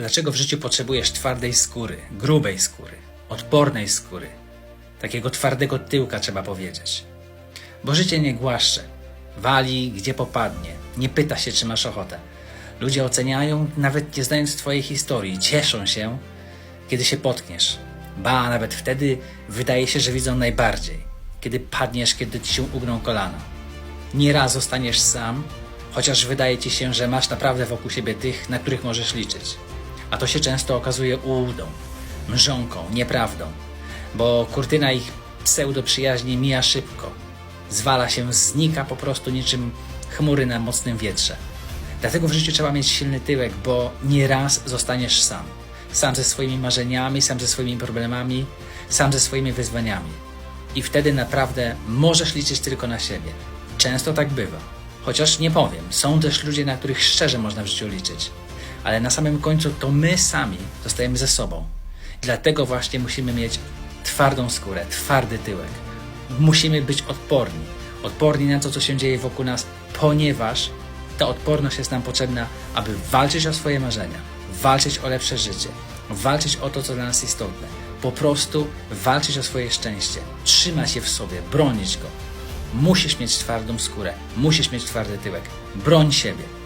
Dlaczego w życiu potrzebujesz twardej skóry, grubej skóry, odpornej skóry, takiego twardego tyłka, trzeba powiedzieć? Bo życie nie głaszcze, wali gdzie popadnie, nie pyta się, czy masz ochotę. Ludzie oceniają, nawet nie znając Twojej historii, cieszą się, kiedy się potkniesz. Ba, nawet wtedy wydaje się, że widzą najbardziej, kiedy padniesz, kiedy ci się ugną kolana. Nieraz zostaniesz sam, chociaż wydaje ci się, że masz naprawdę wokół siebie tych, na których możesz liczyć. A to się często okazuje ułudą, mrzonką, nieprawdą, bo kurtyna ich pseudo-przyjaźni mija szybko. Zwala się, znika po prostu niczym chmury na mocnym wietrze. Dlatego w życiu trzeba mieć silny tyłek, bo nieraz zostaniesz sam. Sam ze swoimi marzeniami, sam ze swoimi problemami, sam ze swoimi wyzwaniami. I wtedy naprawdę możesz liczyć tylko na siebie. Często tak bywa. Chociaż nie powiem, są też ludzie, na których szczerze można w życiu liczyć. Ale na samym końcu to my sami zostajemy ze sobą. Dlatego właśnie musimy mieć twardą skórę, twardy tyłek. Musimy być odporni. Odporni na to, co się dzieje wokół nas, ponieważ ta odporność jest nam potrzebna, aby walczyć o swoje marzenia, walczyć o lepsze życie, walczyć o to, co dla nas istotne. Po prostu walczyć o swoje szczęście, trzymać je w sobie, bronić go. Musisz mieć twardą skórę, musisz mieć twardy tyłek. Broń siebie.